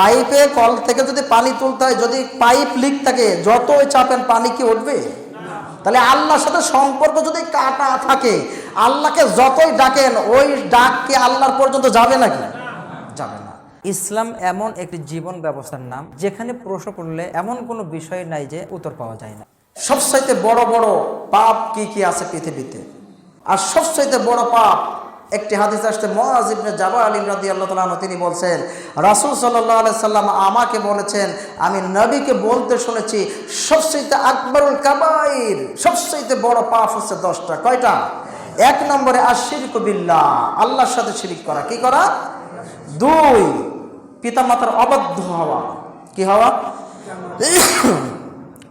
পাইপে কল থেকে যদি পানি তুলতে হয় যদি পাইপ লিক থাকে যতই চাপেন পানি কি উঠবে? তাহলে আল্লাহর সাথে সম্পর্ক যদি কাটা থাকে আল্লাহকে যতই ডাকেন ওই ডাক কি আল্লাহর পর্যন্ত যাবে নাকি? যাবে না। ইসলাম এমন একটি জীবন ব্যবস্থার নাম যেখানে প্রশ্ন করলে এমন কোনো বিষয় নাই যে উত্তর পাওয়া যায় না। সবচাইতে বড় বড় পাপ কি কি আছে পৃথিবীতে? আর সবচাইতে বড় পাপ একটি হাদিস আসতে মহাজ ইবনে জাবা আলী রাদি আল্লাহ তালন তিনি বলছেন, রাসুল সাল্লাহ সাল্লাম আমাকে বলেছেন, আমি নবীকে বলতে শুনেছি, সবচাইতে আকবরুল কাবাইর, সবচাইতে বড় পাপ হচ্ছে দশটা। কয়টা? এক নম্বরে আশির কবিল্লা আল্লাহর সাথে শিরিক করা। কি করা? দুই, পিতামাতার অবাধ্য হওয়া। কি হওয়া?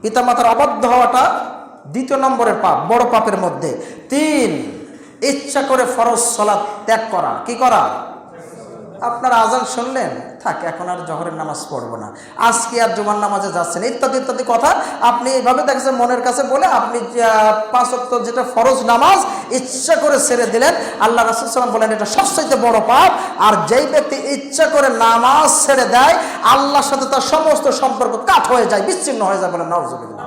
পিতামাতার অবাধ্য হওয়াটা দ্বিতীয় নম্বরের পাপ, বড় পাপের মধ্যে। তিন ইচ্ছা করে ফরজ সলাৎ ত্যাগ করা। কি করা? আপনার আজান শুনলেন? থাক, এখন আর জহরের নামাজ পড়ব না। আজকে আর জুমার নামাজে যাচ্ছেন, ইত্যাদি ইত্যাদি কথা আপনি এইভাবে দেখছেন মনের কাছে বলে আপনি পাঁচ ওয়াক্ত যেটা ফরজ নামাজ ইচ্ছা করে ছেড়ে দিলেন। আল্লাহ রাসুল সাল্লাম বলেন, এটা সবচাইতে বড় পাপ। আর যেই ব্যক্তি ইচ্ছা করে নামাজ ছেড়ে দেয়, আল্লাহর সাথে তার সমস্ত সম্পর্ক কাট হয়ে যায়, বিচ্ছিন্ন হয়ে যায় বলে নওয়াজবিল্লাহ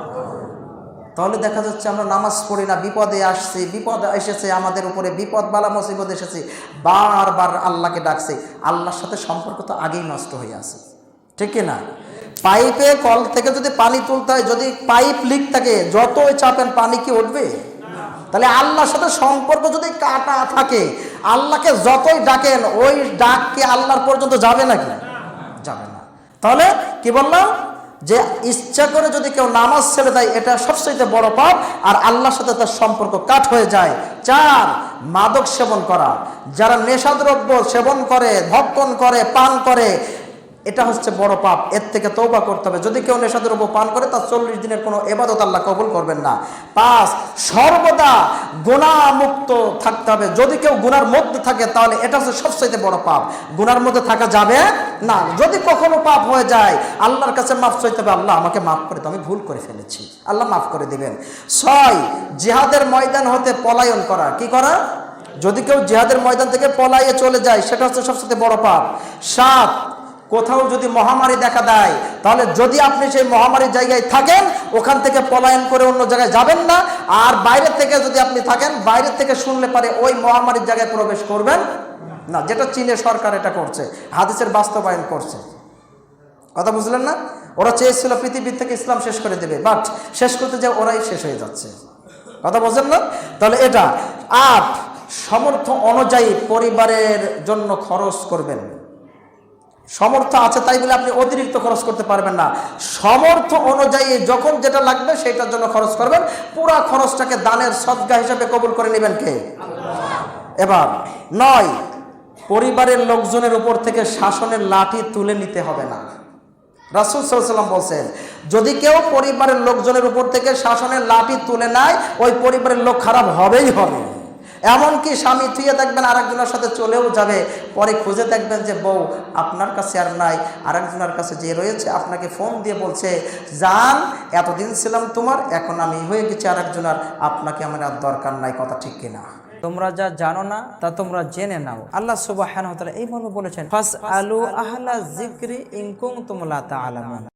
তাহলে দেখা যাচ্ছে আমরা নামাজ পড়ি না, বিপদে আসছি, বিপদ এসেছে আমাদের উপরে, বিপদ বালা মুসিবত এসেছে। বারবার আল্লাহকে ডাকছে, আল্লাহর সাথে সম্পর্ক তো আগেই নষ্ট হয়ে আছে। ঠিক না? পাইপে কল থেকে যদি পানি তুলতে হয়, যদি পাইপ লিক থাকে, যতই চাপেন পানি কি উঠবে? তাহলে আল্লাহর সাথে সম্পর্ক যদি কাটা থাকে, আল্লাহকে যতই ডাকেন, ওই ডাক কি আল্লাহর পর্যন্ত যাবে নাকি? যাবে না। তাহলে কি বললাম? যে ইচ্ছা করে যদি কেউ নামাজ ছেড়ে দেয়, এটা সবচেয়ে বড় পাপ। আর আল্লাহর সাথে তার সম্পর্ক কাট হয়ে যায়। চার, মাদক সেবন করা। যারা নেশাদ্রব্য সেবন করে, ভক্ষণ করে, পান করে এটা হচ্ছে বড় পাপ। এর থেকে তৌবা করতে হবে। যদি কেউ নেশাদ্রব্য পান করে, তার চল্লিশ দিনের কোনো এবাদত আল্লাহ কবুল করবেন না। পাঁচ, সর্বদা গুণামুক্ত থাকতে হবে। যদি কেউ গুনার মধ্যে থাকে, তাহলে এটা হচ্ছে সবচাইতে বড় পাপ। গুনার মধ্যে থাকা যাবে না। যদি কখনো পাপ হয়ে যায়, আল্লাহর কাছে মাফ চাইতে হবে, আল্লাহ, আমাকে মাফ করে তো আমি ভুল করে ফেলেছি। আল্লাহ মাফ করে দিবেন। ছয়, জিহাদের ময়দান হতে পলায়ন করা। কি করা? যদি কেউ জিহাদের ময়দান থেকে পলাইয়ে চলে যায়, সেটা হচ্ছে সবচেয়ে বড় পাপ। সাত কোথাও যদি মহামারী দেখা দেয়, তাহলে যদি আপনি সেই মহামারীর জায়গায় থাকেন, ওখান থেকে পলায়ন করে অন্য জায়গায় যাবেন না। আর বাইরে থেকে যদি আপনি থাকেন, বাইরে থেকে শুনলে পারে ওই মহামারীর জায়গায় প্রবেশ করবেন না। যেটা চীনের সরকার এটা করছে, হাদিসের বাস্তবায়ন করছে। কথা বুঝলেন না? ওরা চেয়েছিল পৃথিবীর থেকে ইসলাম শেষ করে দেবে বাট শেষ করতে যে ওরাই শেষ হয়ে যাচ্ছে। কথা বুঝলেন না? তাহলে এটা আট সমর্থ অনুযায়ী পরিবারের জন্য খরচ করবেন। সমর্থ আছে তাই বলে আপনি অতিরিক্ত খরচ করতে পারবেন না। সমর্থ অনুযায়ী যখন যেটা লাগবে সেটার জন্য খরচ করবেন। পুরা খরচটাকে দানের সদ্গা হিসাবে কবুল করে নেবেন কে? এবার, নয়, পরিবারের লোকজনের উপর থেকে শাসনের লাঠি তুলে নিতে হবে না। রাসুল সাল্লাম বলছেন, যদি কেউ পরিবারের লোকজনের উপর থেকে শাসনের লাঠি তুলে নেয়, ওই পরিবারের লোক খারাপ হবেই হবে। এমনকি স্বামী থুয়ে দেখবেন আরেকজনের সাথে চলেও যাবে। পরে খুঁজে দেখবেন যে, বউ, আপনার কাছে আর নাই। আরেকজনের কাছে যে রয়েছে আপনাকে ফোন দিয়ে বলছে যান এতদিন ছিলাম তোমার, এখন আমি হয়ে গেছি আরেকজনের। আপনাকে আমার আর দরকার নাই কথা ঠিক কিনা? তোমরা যা জানো না, তা তোমরা জেনে নাও। আল্লাহ সুবাহ এই মর্মে বলেছেন ফাস আলু আহলা জিক্রি ইনকুম তুমলা তা আলামুন